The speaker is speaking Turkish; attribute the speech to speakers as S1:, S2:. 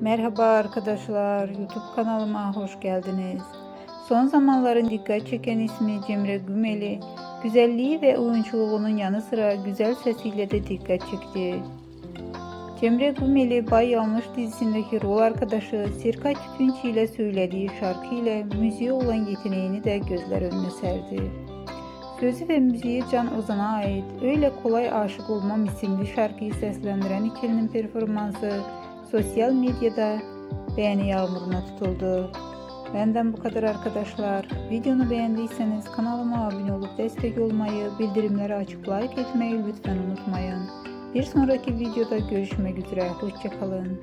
S1: Merhaba arkadaşlar, YouTube kanalıma hoş geldiniz. Son zamanların dikkat çeken ismi Cemre Gümeli, güzelliği ve oyunculuğunun yanı sıra güzel sesiyle de dikkat çekti. Cemre Gümeli, Bay Yanlış dizisindeki rol arkadaşı Sirkaç Tünç ile söylediği şarkı ile müziğe olan yeteneğini de gözler önüne serdi. Sözü ve müziği Can Ozan'a ait Öyle Kolay Aşık Olmam isimli şarkıyı seslendiren ikilinin performansı sosyal medyada beğeni yağmuruna tutuldu. Benden bu kadar arkadaşlar. Videonu beğendiyseniz kanalıma abone olup destek olmayı, bildirimleri açıp like etmeyi lütfen unutmayın. Bir sonraki videoda görüşmek üzere. Hoşçakalın.